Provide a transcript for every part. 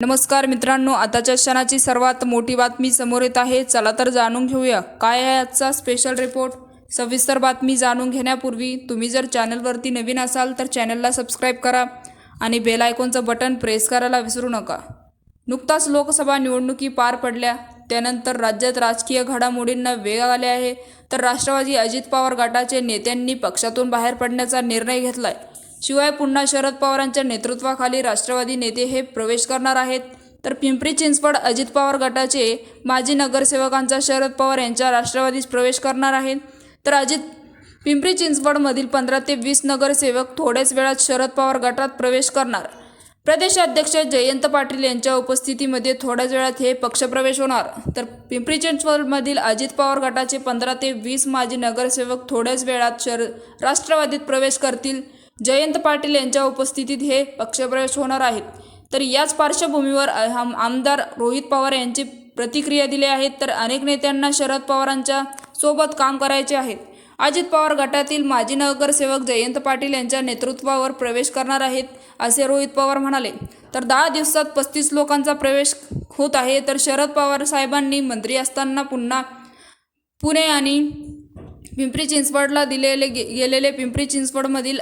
नमस्कार मित्रांनो आताच्या क्षणाची सर्वात मोठी बातमी समोर येत आहे. चला तर जाणून घेऊया. काय आहे आजचा स्पेशल रिपोर्ट सविस्तर बातमी जाणून घेण्यापूर्वी तुम्ही जर चॅनलवरती नवीन असाल तर चॅनलला सबस्क्राईब करा आणि बेल आयकॉनचं बटन प्रेस करायला विसरू नका. नुकताच लोकसभा निवडणुकी पार पडल्या. त्यानंतर राज्यात राजकीय घडामोडींना वेग आले आहे. तर राष्ट्रवादी अजित पवार गटाचे नेत्यांनी पक्षातून बाहेर पडण्याचा निर्णय घेतला आहे शिवाय पुन्हा शरद पवारांच्या नेतृत्वाखाली राष्ट्रवादी नेते हे प्रवेश करणार आहेत. तर पिंपरी चिंचवड अजित पवार गटाचे माजी नगरसेवकांचा शरद पवार यांच्या राष्ट्रवादीत प्रवेश करणार आहेत. तर अजित पिंपरी चिंचवडमधील पंधरा ते वीस नगरसेवक थोड्याच वेळात शरद पवार गटात प्रवेश करणार. प्रदेशाध्यक्ष जयंत पाटील यांच्या उपस्थितीमध्ये थोड्याच वेळात हे पक्षप्रवेश होणार. तर पिंपरी चिंचवडमधील अजित पवार गटाचे पंधरा ते वीस माजी नगरसेवक थोड्याच वेळात शर राष्ट्रवादीत प्रवेश करतील. जयंत पाटील यांच्या उपस्थितीत हे पक्षप्रवेश होणार आहेत तर याच पार्श्वभूमीवर आम- आमदार रोहित पवार यांची प्रतिक्रिया दिली आहेत तर अनेक नेत्यांना शरद पवारांच्या सोबत काम करायचे आहेत अजित पवार गटातील माजी नगरसेवक जयंत पाटील यांच्या नेतृत्वावर प्रवेश करणार आहेत असे रोहित पवार म्हणाले. तर दहा दिवसात पस्तीस लोकांचा प्रवेश होत आहे. तर शरद पवार साहेबांनी मंत्री असताना पुन्हा पुणे आणि पिंपरी चिंचवडला दिलेले गे गेलेले पिंपरी चिंचवडमधील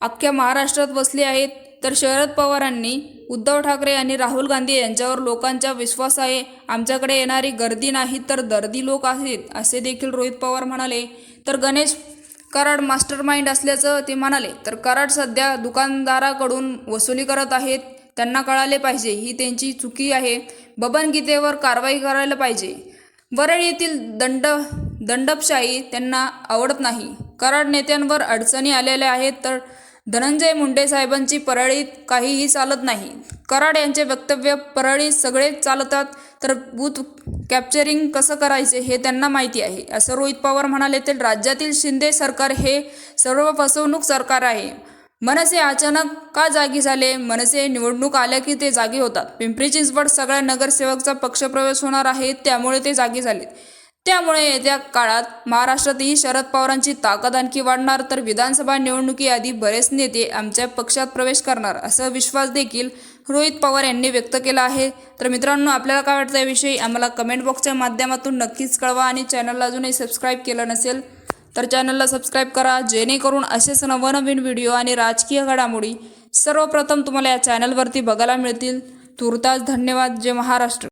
अख्ख्या महाराष्ट्रात वसले आहेत तर शरद पवारांनी उद्धव ठाकरे आणि राहुल गांधी यांच्यावर लोकांचा विश्वास आहे आमच्याकडे येणारी गर्दी नाही तर दर्दी लोक आहेत असे देखील रोहित पवार म्हणाले. तर गणेश कराड मास्टर माइंड असल्याचं ते म्हणाले. तर कराड सध्या दुकानदाराकडून वसुली करत आहेत त्यांना कळाले पाहिजे ही त्यांची चुकी आहे. बबन गीतेवर कारवाई करायला पाहिजे. वरळ येथील दंड दंडपशाही त्यांना आवडत नाही. कराड नेत्यांवर अडचणी आलेल्या आहेत तर धनंजय मुंडे साहेबांची परळीत काहीही चालत नाही. कराड यांचे वक्तव्य परळीत सगळे चालतात तर बूथ कॅप्चरिंग कसं करायचे हे त्यांना माहिती आहे. असं रोहित पवार म्हणाले तर राज्यातील शिंदे सरकार हे सर्व फसवणूक सरकार आहे. मनसे अचानक का जागी झाले? मनसे निवडणूक आल्या की ते जागी होतात. पिंपरी चिंचवड सगळ्या नगरसेवकचा पक्षप्रवेश होणार आहे त्यामुळे ते जागी झाले त्यामुळे येत्या काळात महाराष्ट्रातही शरद पवारांची ताकद आणखी वाढणार तर विधानसभा निवडणुकीआधी बरेच नेते आमच्या पक्षात प्रवेश करणार असा विश्वास देखील रोहित पवार यांनी व्यक्त केला आहे. तर मित्रांनो आपल्याला काय वाटतं याविषयी? आम्हाला कमेंट बॉक्सच्या माध्यमातून नक्कीच कळवा आणि चॅनलला अजूनही सबस्क्राईब केलं नसेल तर चॅनलला सबस्क्राईब करा जेणेकरून असेच नवनवीन व्हिडिओ आणि राजकीय घडामोडी सर्वप्रथम तुम्हाला या चॅनलवरती बघायला मिळतील. तुर्तास धन्यवाद. जय महाराष्ट्र.